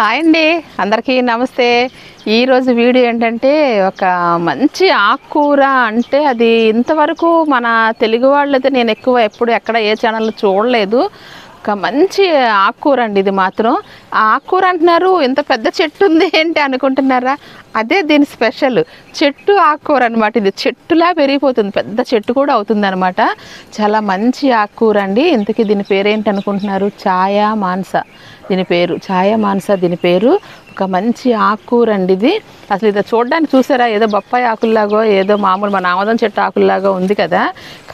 Hi అండి. అందరికీ నమస్తే. ఈరోజు వీడియో ఏంటంటే ఒక మంచి ఆకుకూర అంటే అది ఇంతవరకు మన తెలుగు వాళ్ళైతే నేను ఎక్కువ ఎప్పుడు ఎక్కడ ఏ ఛానల్లో చూడలేదు. ఒక మంచి ఆకుకూర అండి ఇది మాత్రం. ఆ ఆకుకూర అంటున్నారు ఇంత పెద్ద చెట్టు ఉంది ఏంటి అనుకుంటున్నారా? అదే దీని స్పెషల్. చెట్టు ఆకుకూర అనమాట ఇది చెట్టులా పెరిగిపోతుంది. పెద్ద చెట్టు కూడా అవుతుంది అనమాట చాలా మంచి ఆకుకూర అండి. ఇంతకీ దీని పేరేంటి అనుకుంటున్నారు? ఛాయా మాన్స. దీని పేరు ఛాయ మాన్స దీని పేరు. ఒక మంచి ఆకుకూర అండి ఇది. అసలు ఇది చూడడానికి చూసారా? ఏదో బొప్పాయి ఆకుల్లాగో ఏదో మామూలు మన ఆమదం చెట్టు ఆకుల్లాగా ఉంది కదా.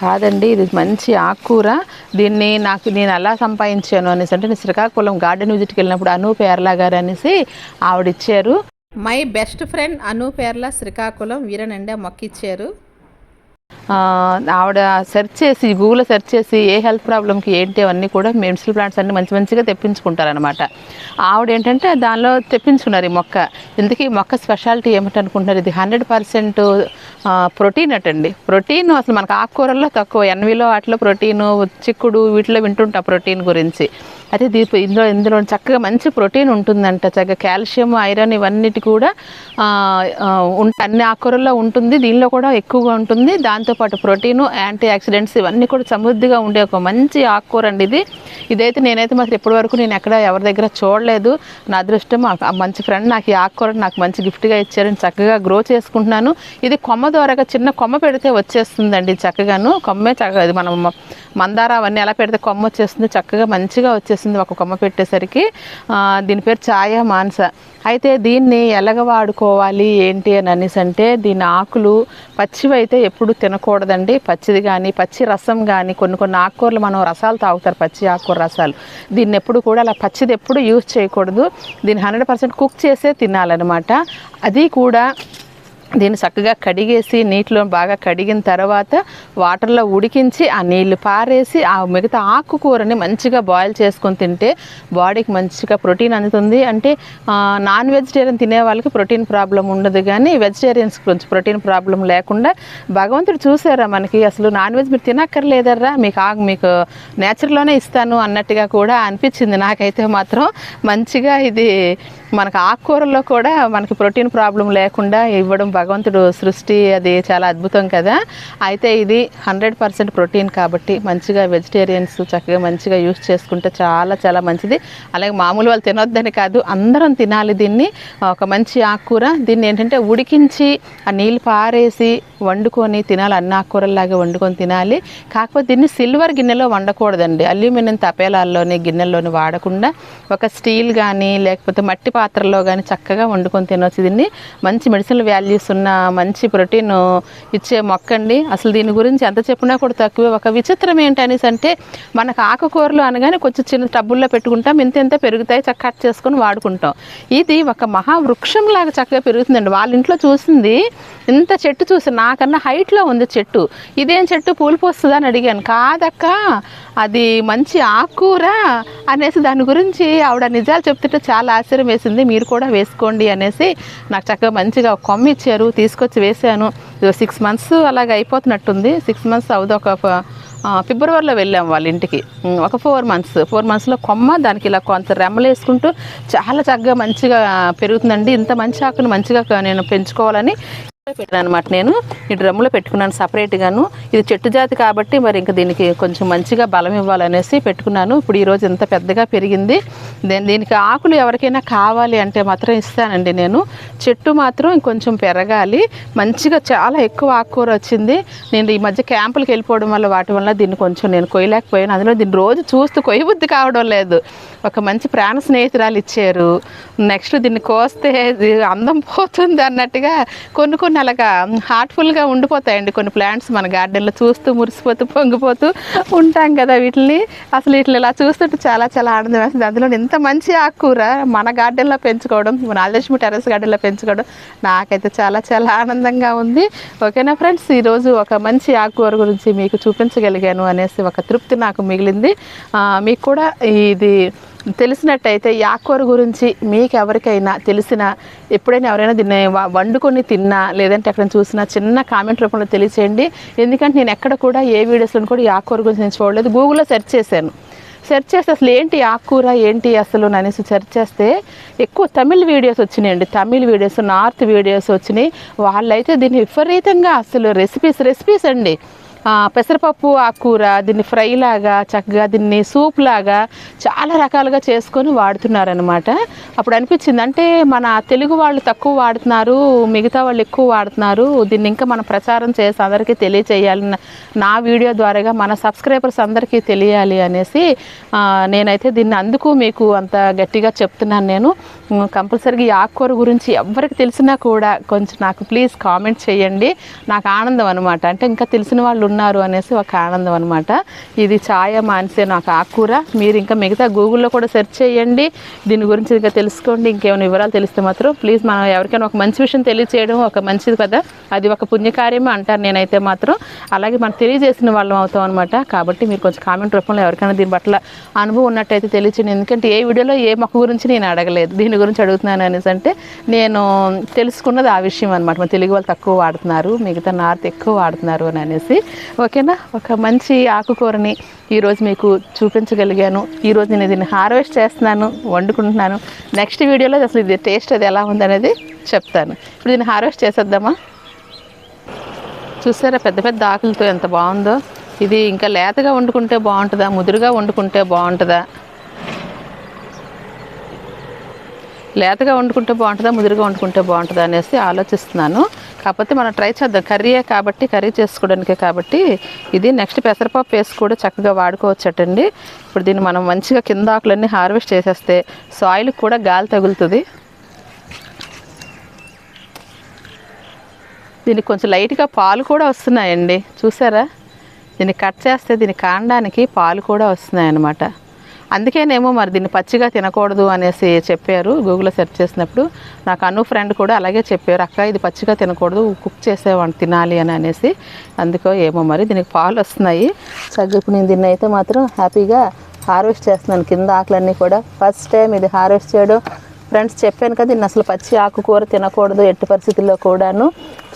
కాదండి ఇది మంచి ఆకుకూర దీన్ని నాకు నేను అలా సంపాదించాను అనేసి అంటే నేను శ్రీకాకుళం గార్డెన్ విజిట్కి వెళ్ళినప్పుడు అను పేర్లా గారు అనేసి ఆవిడ ఇచ్చారు మై బెస్ట్ ఫ్రెండ్ అను పేర్ల శ్రీకాకుళం వీరనండి ఆ మొక్క ఇచ్చారు. ఆవిడ సెర్చ్ చేసి గూగుల్లో సెర్చ్ చేసి ఏ హెల్త్ ప్రాబ్లమ్కి ఏంటి అవన్నీ కూడా మెడిసిన్ ప్లాంట్స్ అన్ని మంచి మంచిగా తెప్పించుకుంటారనమాట ఆవిడ ఏంటంటే దానిలో తెప్పించుకున్నారు ఈ మొక్క. ఇందుకే ఈ మొక్క స్పెషాలిటీ ఏమిటి అనుకుంటున్నారు ఇది హండ్రెడ్ పర్సెంట్ ప్రోటీన్ అటండి. ప్రోటీన్ అసలు మనకు ఆకుకూరల్లో తక్కువ ఎన్విలో వాటిలో ప్రోటీన్ చిక్కుడు వీటిలో వింటుంటా ప్రోటీన్ గురించి. అయితే దీప ఇందులో ఇందులో చక్కగా మంచి ప్రోటీన్ ఉంటుందంట. చక్కగా కాల్షియం ఐరన్ ఇవన్నిటి కూడా ఉంట అన్ని ఆకుకూరల్లో ఉంటుంది. దీనిలో కూడా ఎక్కువగా ఉంటుంది. దాంతోపాటు ప్రోటీను యాంటీ ఆక్సిడెంట్స్ ఇవన్నీ కూడా సమృద్ధిగా ఉండే ఒక మంచి ఆకుకూర అండి ఇది. ఇదైతే నేనైతే మాత్రం ఇప్పటి వరకు నేను ఎక్కడ ఎవరి దగ్గర చూడలేదు. నా అదృష్టం ఆ- మంచి ఫ్రెండ్ నాకు ఈ ఆకుకూర నాకు మంచి గిఫ్ట్గా ఇచ్చారని చక్కగా గ్రో చేసుకుంటున్నాను. ఇది కొమ్మ ద్వారాగా చిన్న కొమ్మ పెడితే వచ్చేస్తుందండి చక్కగాను. కొమ్మే చక్కగా ఇది మనం మందార అవన్నీ ఎలా పెడితే కొమ్మ వచ్చేస్తుంది చక్కగా మంచిగా వచ్చేస్తుంది ఒక కొమ్మ పెట్టేసరికి. దీని పేరు ఛాయ మాన్స అయితే దీన్ని ఎలాగ వాడుకోవాలి ఏంటి అని అనేసి అంటే దీని ఆకులు పచ్చివి అయితే ఎప్పుడు తినకూడదండి. పచ్చిది కానీ పచ్చి రసం కానీ కొన్ని కొన్ని ఆకుకూరలు మనం రసాలు తాగుతారు పచ్చి ఆకుకూర రసాలు. దీన్ని ఎప్పుడు కూడా అలా పచ్చిది ఎప్పుడు యూజ్ చేయకూడదు. దీన్ని హండ్రెడ్ పర్సెంట్ కుక్ చేసే తినాలన్నమాట. అది కూడా దీన్ని చక్కగా కడిగేసి నీటిలో బాగా కడిగిన తర్వాత వాటర్లో ఉడికించి ఆ నీళ్ళు పారేసి ఆ మిగతా ఆకుకూరని మంచిగా బాయిల్ చేసుకొని తింటే బాడీకి మంచిగా ప్రోటీన్ అందుతుంది. అంటే నాన్ వెజిటేరియన్ తినే వాళ్ళకి ప్రోటీన్ ప్రాబ్లం ఉండదు కానీ వెజిటేరియన్స్ కొంచెం ప్రోటీన్ ప్రాబ్లం లేకుండా భగవంతుడు చూసారా మనకి అసలు నాన్ వెజ్ మీరు తినక్కర్లేదర్రా? మీకు ఆ మీకు నేచర్లోనే ఇస్తాను అన్నట్టుగా కూడా అనిపించింది. నాకైతే మాత్రం మంచిగా ఇది మనకు ఆకుకూరల్లో కూడా మనకి ప్రోటీన్ ప్రాబ్లం లేకుండా ఇవ్వడం భగవంతుడు సృష్టి అది చాలా అద్భుతం కదా. అయితే ఇది హండ్రెడ్ పర్సెంట్ ప్రోటీన్ కాబట్టి మంచిగా వెజిటేరియన్స్ చక్కగా మంచిగా యూస్ చేసుకుంటే చాలా చాలా మంచిది. అలాగే మామూలు వాళ్ళు తినొద్దని కాదు అందరం తినాలి దీన్ని. ఒక మంచి ఆకుకూర దీన్ని ఏంటంటే ఉడికించి ఆ నీళ్ళు పారేసి వండుకొని తినాలి అన్ని ఆకుకూరల్లాగా వండుకొని తినాలి. కాకపోతే దీన్ని సిల్వర్ గిన్నెలో వండకూడదండి. అల్యూమినియం తపేలాల్లోని గిన్నెల్లోని వాడకుండా ఒక స్టీల్ కానీ లేకపోతే మట్టి పాత్రలో కానీ చక్కగా వండుకొని తినవచ్చు దీన్ని మంచి మెడిసిన్ వాల్యూస్ ఉన్న మంచి ప్రోటీన్ ఇచ్చే మొక్క అండి. అసలు దీని గురించి ఎంత చెప్పినా కూడా తక్కువే. ఒక విచిత్రం ఏంటనేసి అంటే మనకు ఆకుకూరలు అనగానే కొంచెం చిన్న టబ్బుల్లో పెట్టుకుంటాం. ఇంత ఇంత పెరుగుతాయి. చక్క కట్ చేసుకొని వాడుకుంటాం. ఇది ఒక మహావృక్షం లాగా చక్కగా పెరుగుతుందండి. వాళ్ళ ఇంట్లో చూసింది ఇంత చెట్టు చూసి నాకన్నా హైట్లో ఉంది చెట్టు. ఇదేం చెట్టు? పూలు పోస్తుందా అని అడిగాను. కాదక్క అది మంచి ఆకుకూర అనేసి దాని గురించి ఆవిడ నిజాలు చెప్తుంటే చాలా ఆశ్చర్యం వేసింది. మీరు కూడా వేసుకోండి అనేసి నాకు చక్కగా మంచిగా కొమ్మ ఇచ్చారు తీసుకొచ్చి వేసాను సిక్స్ మంత్స్ అలాగ అయిపోతున్నట్టుంది. సిక్స్ మంత్స్ అవుదు ఒక ఫిబ్రవరిలో వెళ్ళాం వాళ్ళ ఇంటికి. ఒక ఫోర్ మంత్స్ ఫోర్ మంత్స్లో కొమ్మ దానికి ఇలా కొంత రెమ్మలు వేసుకుంటూ చాలా చక్కగా మంచిగా పెరుగుతుందండి. ఇంత మంచి ఆకును మంచిగా నేను పెంచుకోవాలని అనమాట నేను. ఈ డ్రమ్లో పెట్టుకున్నాను సపరేట్గాను. ఇది చెట్టు జాతి కాబట్టి మరి ఇంకా దీనికి కొంచెం మంచిగా బలం ఇవ్వాలనేసి పెట్టుకున్నాను. ఇప్పుడు ఈరోజు ఇంత పెద్దగా పెరిగింది. దీనికి ఆకులు ఎవరికైనా కావాలి అంటే మాత్రం ఇస్తానండి నేను. చెట్టు మాత్రం ఇంకొంచెం పెరగాలి. మంచిగా చాలా ఎక్కువ ఆకుకూర వచ్చింది. నేను ఈ మధ్య క్యాంపులకు వెళ్ళిపోవడం వల్ల వాటి వల్ల దీన్ని కొంచెం నేను కొయ్యలేకపోయాను. అందులో దీన్ని రోజు చూస్తూ కొయ్యబుద్ధి కావడం లేదు. ఒక మంచి ప్రాణ స్నేహితురాలు ఇచ్చారు. నెక్స్ట్ దీన్ని కోస్తే అందం పోతుంది అన్నట్టుగా కొన్ని కొన్ని అలాగా హార్ట్ఫుల్గా ఉండిపోతాయండి. కొన్ని ప్లాంట్స్ మన గార్డెన్లో చూస్తూ మురిసిపోతూ పొంగిపోతూ ఉంటాం కదా వీటిని. అసలు వీటిని ఇలా చూస్తుంటే చాలా చాలా ఆనందం వేస్తుంది. అందులో ఇంత మంచి ఆకుకూర మన గార్డెన్లో పెంచుకోవడం మన ఆలక్ష్మి టెర్రస్ గార్డెన్లో పెంచుకోవడం నాకైతే చాలా చాలా ఆనందంగా ఉంది. ఓకేనా ఫ్రెండ్స్ ఈరోజు ఒక మంచి ఆకుకూర గురించి మీకు చూపించగలిగాను అనేసి ఒక తృప్తి నాకు మిగిలింది. మీకు కూడా ఇది తెలిసినట్టయితే యాకూర గురించి మీకు ఎవరికైనా తెలిసిన ఎప్పుడైనా ఎవరైనా దీన్ని వండుకొని తిన్నా లేదంటే ఎక్కడ చూసినా చిన్న కామెంట్ రూపంలో తెలియచేయండి. ఎందుకంటే నేను ఎక్కడ కూడా ఏ వీడియోస్లో కూడా ఈ గురించి నేను చూడలేదు. గూగుల్లో సెర్చ్ చేశాను. సెర్చ్ చేస్తే అసలు ఏంటి ఆకుకూర ఏంటి అసలు అనేసి సెర్చ్ చేస్తే ఎక్కువ తమిళ్ వీడియోస్ వచ్చినాయండి. తమిళ్ వీడియోస్ నార్త్ వీడియోస్ వచ్చినాయి. వాళ్ళైతే దీన్ని విపరీతంగా అసలు రెసిపీస్ రెసిపీస్ అండి. పెసరపప్పు ఆకుకూర దీన్ని ఫ్రై లాగా చక్కగా దీన్ని సూప్ లాగా చాలా రకాలుగా చేసుకొని వాడుతున్నారనమాట అప్పుడు అనిపించింది అంటే మన తెలుగు వాళ్ళు తక్కువ వాడుతున్నారు మిగతా వాళ్ళు ఎక్కువ వాడుతున్నారు దీన్ని ఇంకా మనం ప్రచారం చేసి అందరికీ తెలియచేయాలని నా వీడియో ద్వారాగా మన సబ్స్క్రైబర్స్ అందరికీ తెలియాలి అనేసి నేనైతే దీన్ని అందుకు మీకు అంత గట్టిగా చెప్తున్నాను నేను. కంపల్సరీగా ఈ ఆకుకూర గురించి ఎవరికి తెలిసినా కూడా కొంచెం నాకు ప్లీజ్ కామెంట్ చేయండి. నాకు ఆనందం అనమాట అంటే ఇంకా తెలిసిన వాళ్ళు ఉన్నారు అనేసి ఒక ఆనందం అనమాట ఇది ఛాయ మాన్సే నాకు ఆకుకూర మీరు ఇంకా మిగతా గూగుల్లో కూడా సెర్చ్ చేయండి. దీని గురించి ఇంకా తెలుసుకోండి. ఇంకేమైనా వివరాలు తెలిస్తే మాత్రం ప్లీజ్ మనం ఎవరికైనా ఒక మంచి విషయం తెలియచేయడం ఒక మంచిది కదా. అది ఒక పుణ్యకార్యమే అంటారు నేనైతే మాత్రం. అలాగే మనం తెలియజేసిన వాళ్ళం అవుతాం అనమాట కాబట్టి మీరు కొంచెం కామెంట్ రూపంలో ఎవరికైనా దీని పట్ల అనుభవం ఉన్నట్టయితే తెలియచేయండి. ఎందుకంటే ఏ వీడియోలో ఏ మొక్క గురించి నేను అడగలేదు. దీని గురించి అడుగుతున్నాను అనేసి అంటే నేను తెలుసుకున్నది ఆ విషయం అనమాట మన తెలుగు వాళ్ళు తక్కువ వాడుతున్నారు మిగతా నార్త్ ఎక్కువ వాడుతున్నారు అని అనేసి. ఓకేనా? ఒక మంచి ఆకుకూరని ఈరోజు మీకు చూపించగలిగాను. ఈరోజు నేను దీన్ని హార్వెస్ట్ చేస్తున్నాను వండుకుంటున్నాను. నెక్స్ట్ వీడియోలో అసలు ఇది టేస్ట్ అది ఎలా ఉందనేది చెప్తాను. ఇప్పుడు దీన్ని హార్వెస్ట్ చేసేద్దామా? చూసారా పెద్ద పెద్ద ఆకులతో ఎంత బాగుందో? ఇది ఇంకా లేతగా వండుకుంటే బాగుంటుందా? ముదురుగా వండుకుంటే బాగుంటుందా? లేతగా వండుకుంటే బాగుంటుందా? ముదురుగా వండుకుంటే బాగుంటుందా అనేసి ఆలోచిస్తున్నాను. కాకపోతే మనం ట్రై చేద్దాం. కర్రీయే కాబట్టి కర్రీ చేసుకోవడానికే కాబట్టి ఇది నెక్స్ట్ పెసరపప్పు వేసి కూడా చక్కగా వాడుకోవచ్చటండి. ఇప్పుడు దీన్ని మనం మంచిగా కింద ఆకులన్నీ హార్వెస్ట్ చేసేస్తే సాయిల్కి కూడా గాలి తగులుతుంది. దీనికి కొంచెం లైట్గా పాలు కూడా వస్తున్నాయండి. చూసారా? దీన్ని కట్ చేస్తే దీని కాండానికి పాలు కూడా వస్తున్నాయి అన్నమాట అందుకేనేమో మరి దీన్ని పచ్చిగా తినకూడదు అనేసి చెప్పారు. గూగుల్లో సెర్చ్ చేసినప్పుడు నాకు అను ఫ్రెండ్ కూడా అలాగే చెప్పారు. అక్క ఇది పచ్చిగా తినకూడదు కుక్ చేసేవాడిని తినాలి అని అనేసి. అందుకో ఏమో మరి దీనికి పాలు వస్తున్నాయి. చక్కగా ఇప్పుడు నేను దీన్ని అయితే మాత్రం హ్యాపీగా హార్వెస్ట్ చేస్తున్నాను. కింద ఆకులన్నీ కూడా ఫస్ట్ టైం ఇది హార్వెస్ట్ చేయడం. ఫ్రెండ్స్ చెప్పాను కదా దీన్ని అసలు పచ్చి ఆకుకూర తినకూడదు ఎట్టి పరిస్థితుల్లో కూడాను.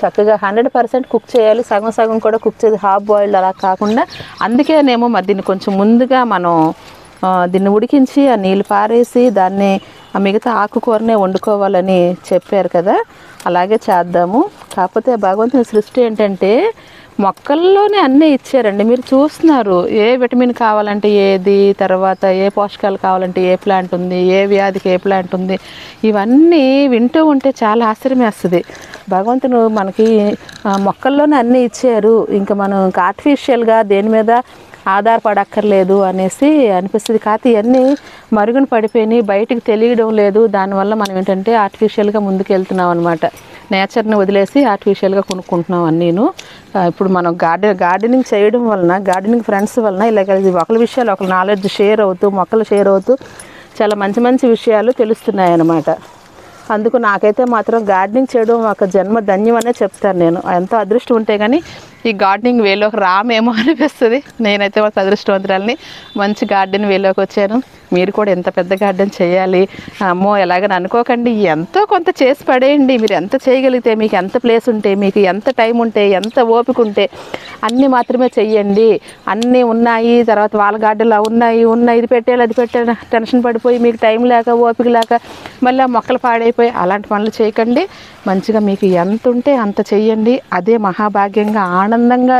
చక్కగా హండ్రెడ్ పర్సెంట్ కుక్ చేయాలి. సగం సగం కూడా కుక్ చేసి హాఫ్ బాయిల్డ్ అలా కాకుండా. అందుకేనేమో మరి దీన్ని కొంచెం ముందుగా మనం దీన్ని ఉడికించి ఆ నీళ్ళు పారేసి దాన్ని ఆ మిగతా ఆకుకూరనే వండుకోవాలని చెప్పారు కదా. అలాగే చేద్దాము. కాకపోతే భగవంతుని సృష్టి ఏంటంటే మొక్కల్లోనే అన్నీ ఇచ్చారండి. మీరు చూస్తున్నారు ఏ విటమిన్ కావాలంటే ఏది తర్వాత ఏ పోషకాలు కావాలంటే ఏ ప్లాంట్ ఉంది ఏ వ్యాధికి ఏ ప్లాంట్ ఉంది ఇవన్నీ వింటూ ఉంటే చాలా ఆశ్చర్యం వేస్తుంది. భగవంతుడు మనకి మొక్కల్లోనే అన్నీ ఇచ్చారు. ఇంకా మనం ఆర్టిఫిషియల్గా దేని మీద ఆధారపడక్కర్లేదు అనేసి అనిపిస్తుంది. కాకపోతే ఇవన్నీ మరుగున పడిపోయినాయి బయటికి తెలియడం లేదు. దానివల్ల మనం ఏంటంటే ఆర్టిఫిషియల్గా ముందుకు వెళ్తున్నాం అనమాట నేచర్ని వదిలేసి ఆర్టిఫిషియల్గా కొనుక్కుంటున్నాం అన్నీను నేను. ఇప్పుడు మనం గార్డెన్ గార్డెనింగ్ చేయడం వలన గార్డెనింగ్ ఫ్రెండ్స్ వలన ఇలాగ ఇది ఒకరి విషయాలు ఒకరి నాలెడ్జ్ షేర్ అవుతూ మొక్కలు షేర్ అవుతూ చాలా మంచి మంచి విషయాలు తెలుస్తున్నాయి అన్నమాట అందుకు నాకైతే మాత్రం గార్డెనింగ్ చేయడం ఒక జన్మ ధన్యం చెప్తాను నేను. ఎంతో అదృష్టం ఉంటే కానీ ఈ గార్డెనింగ్ వేలోకి రామేమో అనిపిస్తుంది. నేనైతే ఒక అదృష్టవంతురాలని. మంచి గార్డెన్ వేలోకి వచ్చాను. మీరు కూడా ఎంత పెద్ద గార్డెన్ చేయాలి. అమ్మో ఎలాగని అనుకోకండి. ఎంతో కొంత చేసి పడేయండి. మీరు ఎంత చేయగలిగితే మీకు ఎంత ప్లేస్ ఉంటే మీకు ఎంత టైం ఉంటే ఎంత ఓపిక ఉంటే అన్నీ మాత్రమే చెయ్యండి. అన్నీ ఉన్నాయి. తర్వాత వాళ్ళ గార్డెన్లో ఉన్నాయి ఉన్నాయి. ఇది పెట్టాలి అది పెట్టాలి టెన్షన్ పడిపోయి మీకు టైం లేక ఓపిక లేక మళ్ళీ ఆ మొక్కలు పాడైపోయి అలాంటి పనులు చేయకండి. మంచిగా మీకు ఎంత ఉంటే అంత చెయ్యండి. అదే మహాభాగ్యంగా ఆనందంగా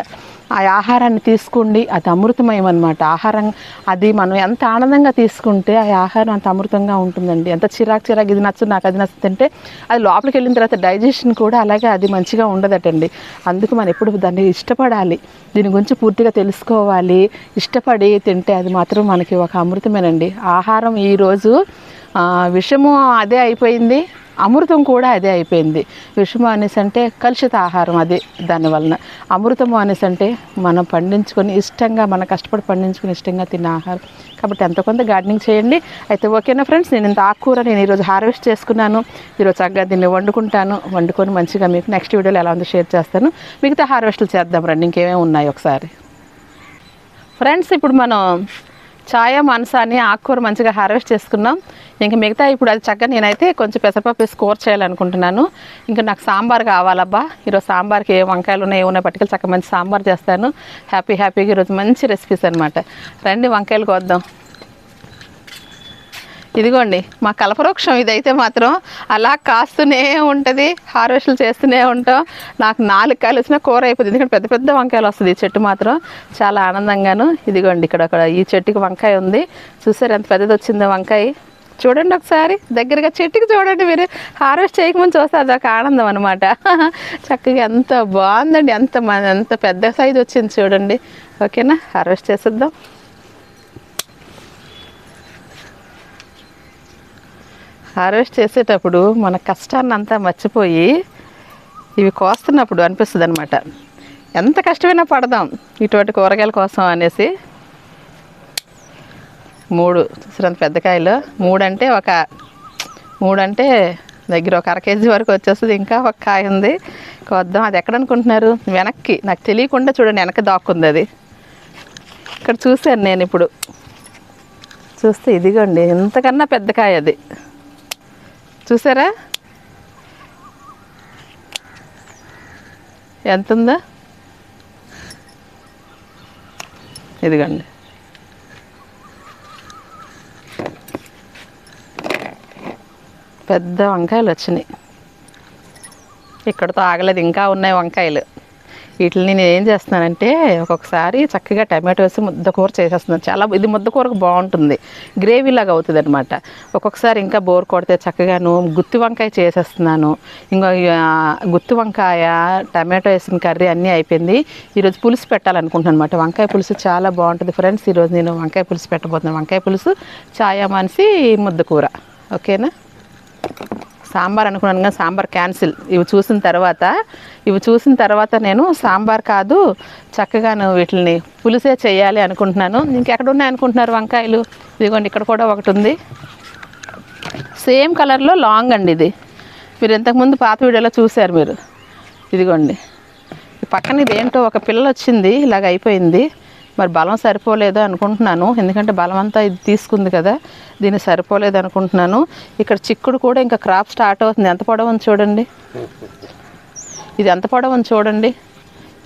ఆ ఆహారాన్ని తీసుకోండి. అది అమృతమయం అనమాట ఆహారం అది మనం ఎంత ఆనందంగా తీసుకుంటే ఆ ఆహారం అంత అమృతంగా ఉంటుందండి. ఎంత చిరాకు చిరాకు ఇది నచ్చు నాకు అది నచ్చుతుంటే అది లోపలికి వెళ్ళిన తర్వాత డైజెషన్ కూడా అలాగే అది మంచిగా ఉండదటండి. అందుకు మనం ఎప్పుడు దాన్ని ఇష్టపడాలి. దీని గురించి పూర్తిగా తెలుసుకోవాలి. ఇష్టపడి తింటే అది మాత్రం మనకి ఒక అమృతమేనండి. ఆహారం ఈరోజు విషము అదే అయిపోయింది. అమృతం కూడా అదే అయిపోయింది. విషము అనేసి అంటే కలుషిత ఆహారం అది దానివలన అమృతము అనేసి అంటే మనం పండించుకొని ఇష్టంగా మనం కష్టపడి పండించుకొని ఇష్టంగా తిన్న ఆహారం. కాబట్టి ఎంత కొంత గార్డెనింగ్ చేయండి. అయితే ఓకేనా ఫ్రెండ్స్ నేను ఇంత ఆకుకూర నేను ఈరోజు హార్వెస్ట్ చేసుకున్నాను. ఈరోజు చక్కగా దీన్ని వండుకుంటాను. వండుకొని మంచిగా మీకు నెక్స్ట్ వీడియోలో ఎలా ఉందో షేర్ చేస్తాను. మిగతా హార్వెస్ట్లు చేద్దాం రండి. ఇంకేమేమి ఉన్నాయి ఒకసారి. ఫ్రెండ్స్ ఇప్పుడు మనం ఛాయ మనసాన్ని ఆకుకూర మంచిగా హార్వెస్ట్ చేసుకున్నాం. ఇంకా మిగతా ఇప్పుడు అది చక్కగా నేనైతే కొంచెం పెసరపప్పు స్కోర్ చేయాలనుకుంటున్నాను. ఇంకా నాకు సాంబార్ కావాలబ్బా. ఈరోజు సాంబార్కి ఏ వంకాయలు ఉన్నాయి ఏమున్నాయి పట్టుకెళ్ళి చక్కగా మంచి సాంబార్ చేస్తాను. హ్యాపీ హ్యాపీగా ఈరోజు మంచి రెసిపీస్ అనమాట రండి వంకాయలు కోద్దాం. ఇదిగోండి మా కలపవృక్షం ఇదైతే మాత్రం అలా కాస్తూనే ఉంటుంది హార్వెస్ట్లు చేస్తూనే ఉంటాం. నాకు నాలుగు కాయలు వచ్చినా కూర అయిపోతుంది. ఎందుకంటే పెద్ద పెద్ద వంకాయలు వస్తుంది ఈ చెట్టు మాత్రం. చాలా ఆనందంగాను. ఇదిగోండి ఇక్కడ ఒక ఈ చెట్టుకి వంకాయ ఉంది. చూసారు ఎంత పెద్దది వచ్చిందో వంకాయ. చూడండి ఒకసారి దగ్గరగా చెట్టుకి చూడండి మీరు. హార్వెస్ట్ చేయకముందు చూస్తే అదొక ఆనందం అనమాట చక్కగా ఎంత బాగుందండి ఎంత మ- ఎంత పెద్ద సైజు వచ్చింది చూడండి. ఓకేనా? హార్వెస్ట్ చేసేద్దాం. హార్వెస్ట్ చేసేటప్పుడు మన కష్టాన్ని అంతా మర్చిపోయి ఇవి కోస్తున్నప్పుడు అనిపిస్తుంది అనమాట ఎంత కష్టమైనా పడదాం ఇటువంటి కూరగాయల కోసం అనేసి మూడు చూసినంత పెద్ద కాయలు. మూడు అంటే ఒక మూడు అంటే దగ్గర ఒక అర కేజీ వరకు వచ్చేస్తుంది. ఇంకా ఒక కాయ ఉంది. కొద్దాం. అది ఎక్కడ అనుకుంటున్నారు? వెనక్కి. నాకు తెలియకుండా చూడండి వెనక్కి దాక్కుంది అది. ఇక్కడ చూశాను నేను ఇప్పుడు. చూస్తే ఇదిగోండి ఇంతకన్నా పెద్ద కాయ అది. చూసారా? ఎంత ఉందా ఇదిగోండి. పెద్ద వంకాయలు వచ్చినాయి ఇక్కడతో ఆగలేదు ఇంకా ఉన్నాయి వంకాయలు. వీటిని నేను ఏం చేస్తున్నానంటే ఒక్కొక్కసారి చక్కగా టమాటో వేసి ముద్ద కూర చేసేస్తున్నాను. చాలా ఇది ముద్ద కూరకు బాగుంటుంది. గ్రేవీ లాగా అవుతుంది అనమాట ఒక్కొక్కసారి ఇంకా బోర్ కొడితే చక్కగాను గుత్తి వంకాయ చేసేస్తున్నాను. ఇంకా గుత్తి వంకాయ టమాటో వేసిన కర్రీ అన్నీ అయిపోయింది. ఈరోజు పులుసు పెట్టాలనుకుంటున్నాను అనమాట వంకాయ పులుసు చాలా బాగుంటుంది ఫ్రెండ్స్. ఈరోజు నేను వంకాయ పులుసు పెట్టబోతున్నాను. వంకాయ పులుసు ఛాయా మనిషి ముద్ద కూర. ఓకేనా? సాంబార్ అనుకున్నాను కానీ సాంబార్ క్యాన్సిల్. ఇవి చూసిన తర్వాత ఇవి చూసిన తర్వాత నేను సాంబార్ కాదు చక్కగాను వీటిని పులుసే చేయాలి అనుకుంటున్నాను. ఇంకెక్కడ ఉన్నాయి అనుకుంటున్నారు వంకాయలు? ఇదిగోండి ఇక్కడ కూడా ఒకటి ఉంది. సేమ్ కలర్లో లాంగ్ అండి ఇది. మీరు ఇంతకుముందు పాత వీడియోలో చూశారు మీరు. ఇదిగోండి. పక్కన ఇది ఏంటో ఒక పిల్ల వచ్చింది ఇలాగ అయిపోయింది. మరి బలం సరిపోలేదు అనుకుంటున్నాను. ఎందుకంటే బలం అంతా ఇది తీసుకుంది కదా దీన్ని సరిపోలేదు అనుకుంటున్నాను. ఇక్కడ చిక్కుడు కూడా ఇంకా క్రాప్ స్టార్ట్ అవుతుంది. ఎంత పొడవు ఉంది చూడండి. ఇది ఎంత పొడవు ఉంది చూడండి.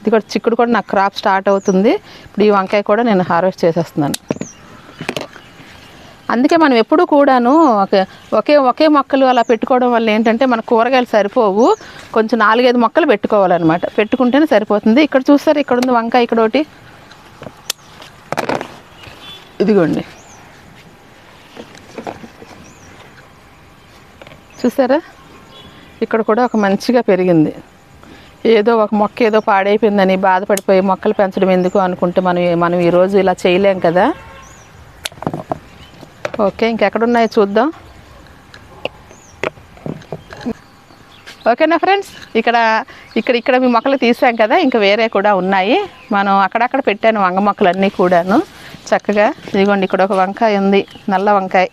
ఇది కూడా చిక్కుడు కూడా నాకు క్రాప్ స్టార్ట్ అవుతుంది. ఇప్పుడు ఈ వంకాయ కూడా నేను హార్వెస్ట్ చేసేస్తున్నాను. అందుకే మనం ఎప్పుడు కూడాను ఒకే ఒకే మొక్కలు అలా పెట్టుకోవడం వల్ల ఏంటంటే మన కూరగాయలు సరిపోవు. కొంచెం నాలుగైదు మొక్కలు పెట్టుకోవాలన్నమాట. పెట్టుకుంటేనే సరిపోతుంది. ఇక్కడ చూస్తారు ఇక్కడ ఉంది వంకాయ ఇక్కడ ఒకటి. ఇదిగోండి. చూసారా? ఇక్కడ కూడా ఒక మంచిగా పెరిగింది. ఏదో ఒక మొక్క ఏదో పాడైపోయిందని బాధపడిపోయి మొక్కలు పెంచడం ఎందుకు అనుకుంటే మనం మనం ఈరోజు ఇలా చేయలేం కదా? ఓకే ఇంకెక్కడున్నాయో చూద్దాం. ఓకేనా ఫ్రెండ్స్? ఇక్కడ ఇక్కడ ఇక్కడ మీ మొక్కలు తీసాం కదా ఇంకా వేరే కూడా ఉన్నాయి. మనం అక్కడక్కడ పెట్టాను వంగ మొక్కలన్నీ కూడాను. చక్కగా. ఇదిగోండి ఇక్కడ ఒక వంకాయ ఉంది. నల్ల వంకాయ.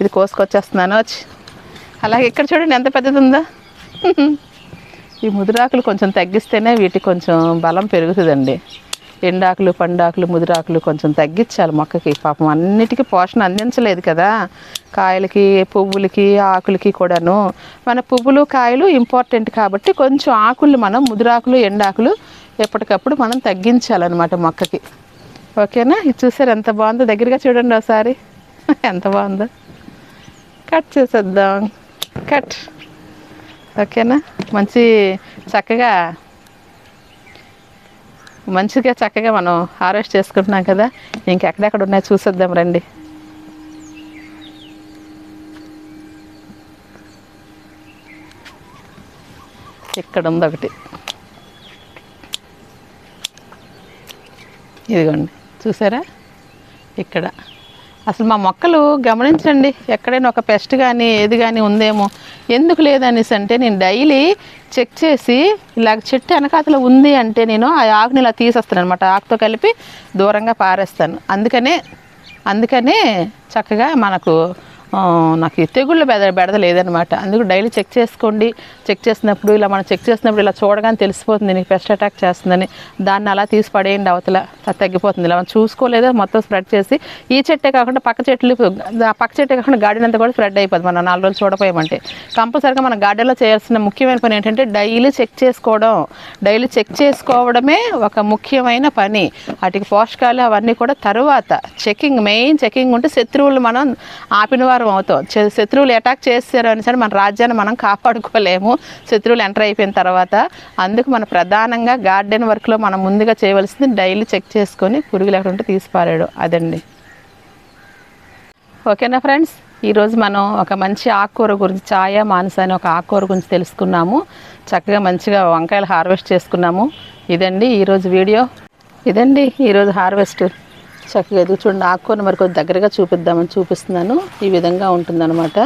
ఇది కోసుకొచ్చేస్తున్నాను. వచ్చి. అలాగే ఇక్కడ చూడండి ఎంత పెద్దది ఉందో. ఈ ముదిరాకులు కొంచెం తగ్గిస్తేనే వీటికి కొంచెం బలం పెరుగుతుందండి. ఎండాకులు పండాకులు ముదిరాకులు కొంచెం తగ్గించాలి మొక్కకి. పాపం అన్నిటికీ పోషణ అందించలేదు కదా. కాయలకి పువ్వులకి ఆకులకి కూడాను. మన పువ్వులు కాయలు ఇంపార్టెంట్ కాబట్టి కొంచెం ఆకులు మనం ముదిరాకులు ఎండాకులు ఎప్పటికప్పుడు మనం తగ్గించాలన్నమాట మొక్కకి. ఓకేనా? ఇది చూసారు ఎంత బాగుందో. దగ్గరగా చూడండి ఒకసారి. ఎంత బాగుందో. కట్ చేసేద్దాం. కట్ ఓకేనా? మంచి చక్కగా మంచిగా చక్కగా మనం హార్వెస్ట్ చేసుకుంటున్నాం కదా. ఇంకెక్కడెక్కడ ఉన్నాయో చూసేద్దాం రండి. ఇక్కడ ఉంది ఒకటి. ఇదిగోండి. చూసారా? ఇక్కడ. అసలు మా మొక్కలు గమనించండి ఎక్కడైనా ఒక పెస్ట్ కానీ ఏది కానీ ఉందేమో. ఎందుకు లేదనేసి అంటే నేను డైలీ చెక్ చేసి ఇలాగ చెట్టు వెనకాతల ఉంది అంటే నేను ఆ ఆకుని ఇలా తీసేస్తాను అనమాట ఆకుతో కలిపి దూరంగా పారేస్తాను. అందుకనే అందుకనే చక్కగా మనకు నాకు తెగుళ్ళు బెద బెడద లేదనమాట అందుకు డైలీ చెక్ చేసుకోండి. చెక్ చేసినప్పుడు ఇలా మనం చెక్ చేసినప్పుడు ఇలా చూడగానే తెలిసిపోతుంది నీకు పెస్ట్ అటాక్ చేస్తుందని. దాన్ని అలా తీసి పడేయండి అవతల. తగ్గిపోతుంది. ఇలా మనం చూసుకోలేదా? మొత్తం స్ప్రెడ్ చేసి ఈ చెట్టే కాకుండా పక్క చెట్లు పక్క చెట్టే కాకుండా గార్డెన్ అంతా కూడా స్ప్రెడ్ అయిపోతుంది. మనం నాలుగు రోజులు చూడపోయామంటే. కంపల్సరీగా మన గార్డెన్లో చేయాల్సిన ముఖ్యమైన పని ఏంటంటే డైలీ చెక్ చేసుకోవడం. డైలీ చెక్ చేసుకోవడమే ఒక ముఖ్యమైన పని. వాటికి పోషకాలు అవన్నీ కూడా తరువాత. చెకింగ్ మెయిన్ చెకింగ్ ఉంటే శత్రువులు మనం ఆపిన వారు అవుతాం. శత్రువులు అటాక్ చేశారు అని సరే మన రాజ్యాన్ని మనం కాపాడుకోలేము. శత్రువులు ఎంటర్ అయిపోయిన తర్వాత అందుకు మన ప్రధానంగా గార్డెన్ వర్క్లో మనం ముందుగా చేయవలసింది డైలీ చెక్ చేసుకొని పురుగులు ఎక్కడ ఉంటే తీసి పారాడు అదండి ఓకేనా ఫ్రెండ్స్ ఈరోజు మనం ఒక మంచి ఆకుకూర గురించి ఛాయ మానస అనే ఒక ఆకుకూర గురించి తెలుసుకున్నాము. చక్కగా మంచిగా వంకాయలు హార్వెస్ట్ చేసుకున్నాము. ఇదండి ఈరోజు వీడియో. ఇదండి ఈరోజు హార్వెస్ట్ చక్కగా ఎదుగు చూడండి. ఆకుకూరను మరి కొద్ది దగ్గరగా చూపిద్దామని చూపిస్తున్నాను. ఈ విధంగా ఉంటుందన్నమాట.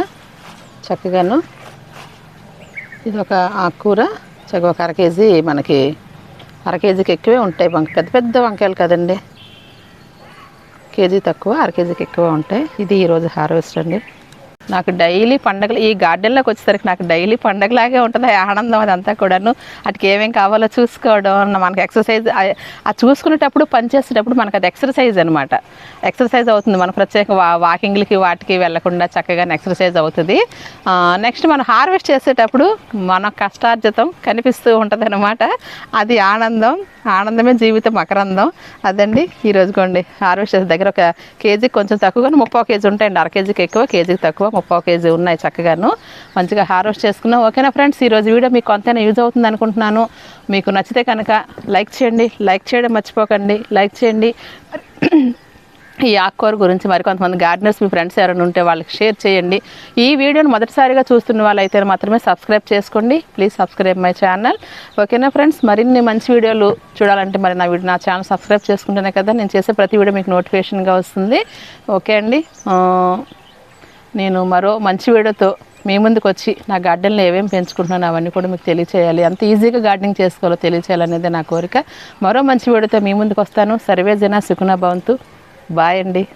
చక్కగాను ఇది ఒక ఆకుకూర. చక్కగా ఒక అర కేజీ మనకి అర కేజీకి ఎక్కువే ఉంటాయి. వంక పెద్ద పెద్ద వంకాయలు కదండి. కేజీ తక్కువ అర కేజీకి ఎక్కువ ఉంటాయి. ఇది ఈరోజు హార్వెస్ట్ అండి. నాకు డైలీ పండగలు ఈ గార్డెన్లోకి వచ్చేసరికి నాకు డైలీ పండగలాగే ఉంటుంది ఆ ఆనందం అదంతా కూడాను. వాటికి ఏమేం కావాలో చూసుకోవడం మనకి ఎక్సర్సైజ్ ఆ చూసుకునేటప్పుడు పని చేసేటప్పుడు మనకు అది ఎక్సర్సైజ్ అనమాట ఎక్సర్సైజ్ అవుతుంది మన ప్రత్యేక వాకింగ్లకి వాటికి వెళ్ళకుండా చక్కగా ఎక్సర్సైజ్ అవుతుంది. నెక్స్ట్ మనం హార్వెస్ట్ చేసేటప్పుడు మన కష్టార్జితం కనిపిస్తూ ఉంటుంది అనమాట అది ఆనందం ఆనందమే జీవితం మకరందం అదండి ఈరోజు కొండి హార్వెస్ట్ చేసే దగ్గర ఒక కేజీకి కొంచెం తక్కువగా ముప్పై కేజీ ఉంటాయండి అర కేజీకి ఎక్కువ కేజీకి తక్కువ ముప్పై కేజీ ఉన్నాయి చక్కగాను. మంచిగా హార్వెస్ట్ చేసుకున్నాం. ఓకేనా ఫ్రెండ్స్? ఈరోజు వీడియో మీకు కొంతైనా యూజ్ అవుతుంది అనుకుంటున్నాను. మీకు నచ్చితే కనుక లైక్ చేయండి. లైక్ చేయడం మర్చిపోకండి. లైక్ చేయండి. ఈ ఆకుకూర గురించి మరి కొంతమంది గార్డెనర్స్ మీ ఫ్రెండ్స్ ఎవరైనా ఉంటే వాళ్ళకి షేర్ చేయండి. ఈ వీడియోని మొదటిసారిగా చూస్తున్న వాళ్ళైతే మాత్రమే సబ్స్క్రైబ్ చేసుకోండి. Please subscribe my channel. ఓకేనా ఫ్రెండ్స్? మరిన్ని మంచి వీడియోలు చూడాలంటే మరి నా వీడియో నా ఛానల్ సబ్స్క్రైబ్ చేసుకుంటేనే కదా నేను చేసే ప్రతి వీడియో మీకు నోటిఫికేషన్గా వస్తుంది. ఓకే అండి. నేను మరో మంచి వీడియోతో మీ ముందుకు వచ్చి నా గార్డెన్లో ఏమేమి పెంచుకుంటున్నాను అవన్నీ కూడా మీకు తెలియచేయాలి. అంత ఈజీగా గార్డెనింగ్ చేసుకోవాలో తెలియచేయాలనేది నా కోరిక. మరో మంచి వీడియోతో మీ ముందుకు వస్తాను సర్వే జన సుఖనా భవంతు. బాయ్ అండి.